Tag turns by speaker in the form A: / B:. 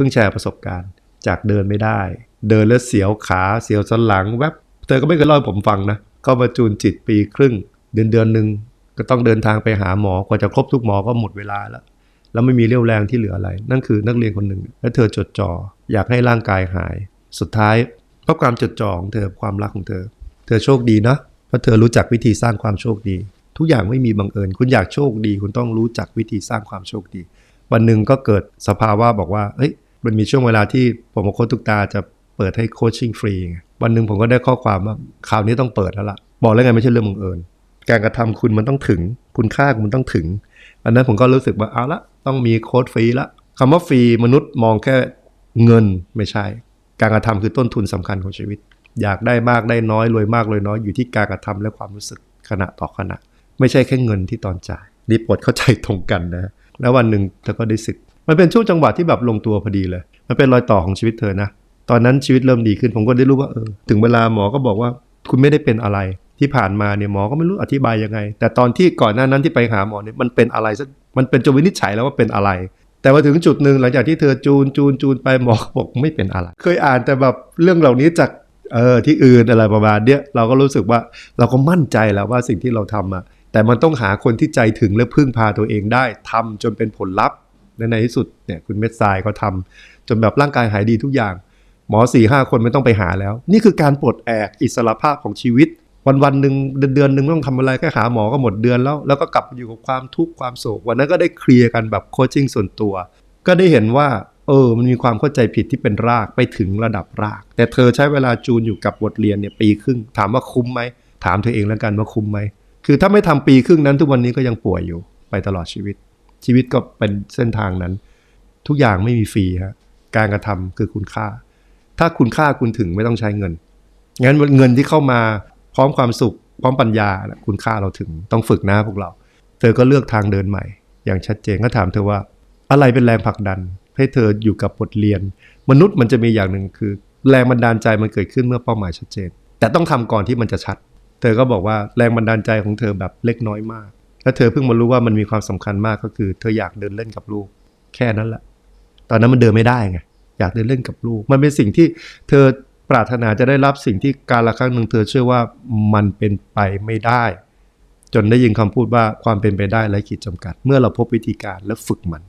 A: พิ่งแชร์ประสบการณ์ จากเดินไม่ได้ เดินแล้วเสียวขาเสียวสันหลังแวบเธอก็ไม่เคยเล่าให้ผมฟังนะก็มาจูนจิตปีครึ่ง เดือนเดือนหนึ่งก็ต้องเดินทางไปหาหมอกว่าจะครบทุกหมอก็หมดเวลาแล้วแล้วไม่มีเรี่ยวแรงที่เหลืออะไร นั่นคือนักเรียนคนหนึ่ง และเธอจดจ่ออยากให้ร่างกายหาย สุดท้ายเพราะความจดจ่อของเธอความรักของเธอ เธอโชคดีนะเพราะเธอรู้จักวิธีสร้างความโชคดี ทุกอย่างไม่มีบังเอิญ คุณอยากโชคดี คุณต้องรู้จักวิธีสร้างความโชคดี วันหนึ่งก็เกิดสภาวะบอกว่าเฮ้ย มันมีช่วงเวลาที่ผมกับโค้ชทุกตาจะเปิดให้โคชชิ่งฟรีไงวันหนึ่งผมก็ได้ข้อความว่าคราวนี้ต้องเปิดแล้วล่ะ บอกแล้วไงไม่ใช่เรื่องบังเอิญการกระทำคุณมันต้องถึง คุณค่าคุณมันต้องถึง อันนั้นผมก็รู้สึกว่าเอาละต้องมีโค้ดฟรีละคำว่าฟรีมนุษย์มองแค่เงินไม่ใช่ การกระทำคือต้นทุนสำคัญของชีวิต อยากได้มากได้น้อยรวยมากรวยน้อยอยู่ที่การกระทำและความรู้สึกขณะต่อขณะ ไม่ใช่แค่เงินที่ตอนจ่ายรีบปลดเข้าใจตรงกันนะ แล้ววันหนึ่งเธอก็ได้สึก มันเป็นช่วงจังหวะที่แบบลงตัวพอดีเลย มันเป็นรอยต่อของชีวิตเธอนะ ตอนนั้นชีวิตเริ่มดีขึ้น ผมก็ได้รู้ว่าเออ ถึงเวลาหมอก็บอกว่าคุณไม่ได้เป็นอะไร ที่ผ่านมาเนี่ยหมอก็ไม่รู้อธิบายยังไง แต่ตอนที่ก่อนหน้านั้นที่ไปหาหมอเนี่ยมันเป็นอะไรสักมันเป็นจนวินิจฉัยแล้วว่าเป็นอะไร แต่มาถึงจุดหนึ่งหลังจากที่เธอจูนจูนจูนไปหมอบอกไม่เป็นอะไร เคยอ่านแต่แบบเรื่องเหล่านี้จากเออที่อื่นอะไรประมาณเนี้ยเราก็รู้สึกว่าเราก็มั่นใจแล้วว่าสิ่งที่เราทำอะแต่มันต้องหาคนที่ใจถึงและพึ่งพาตัวเองได้ทำจนเป็นผลลัพธ์ และในที่สุดเนี่ยคุณเม็ดทรายก็ทำจนแบบร่างกายหายดีทุกอย่าง หมอสี่ห้าคนไม่ต้องไปหาแล้ว นี่คือการปลดแอกอิสระภาพของชีวิต วันวันหนึ่งเดือนเดือนหนึ่งต้องทำอะไรแค่หาหมอก็หมดเดือนแล้ว แล้วก็กลับอยู่กับความทุกข์ความโศกวันนั้นก็ได้เคลียร์กันแบบโคชชิ่งส่วนตัว ก็ได้เห็นว่าเออ มันมีความเข้าใจผิดที่เป็นรากไปถึงระดับราก แต่เธอใช้เวลาจูนอยู่กับบทเรียนเนี่ยปีครึ่ง ถามว่าคุ้มไหม ถามเธอเองแล้วกันว่าคุ้มไหม คือถ้าไม่ทำปีครึ่งนั้นทุกวันนี้ก็ยังป่วยอยู่ไปตลอดชีวิต ชีวิตก็เป็นเส้นทางนั้น ทุกอย่างไม่มีฟรีฮะการกระทำคือคุณค่า ถ้าคุณค่าคุณถึงไม่ต้องใช้เงินงั้นเงินที่เข้ามาพร้อมความสุข พร้อมปัญญาคุณค่าเราถึงต้องฝึกนะพวกเรา เธอก็เลือกทางเดินใหม่ อย่างชัดเจนก็ถามเธอว่า อะไรเป็นแรงผลักดัน ให้เธออยู่กับบทเรียน มนุษย์มันจะมีอย่างหนึ่งคือ แรงบันดาลใจมันเกิดขึ้นเมื่อเป้าหมายชัดเจน แต่ต้องทำก่อนที่มันจะชัด เธอก็บอกว่าแรงบันดาลใจของเธอแบบเล็กน้อยมาก และเธอเพิ่งมารู้ว่ามันมีความสำคัญมากก็คือ เธออยากเดินเล่นกับลูก แค่นั้นแหละตอนนั้นมันเดินไม่ได้ไงอยากเดินเล่นกับลูก มันเป็นสิ่งที่เธอปรารถนาจะได้รับสิ่งที่การละครั้งหนึ่งเธอเชื่อว่ามันเป็นไปไม่ได้ จนได้ยินคำพูดว่าความเป็นไปได้ไร้ขีดจำกัด เมื่อเราพบวิธีการและฝึกมัน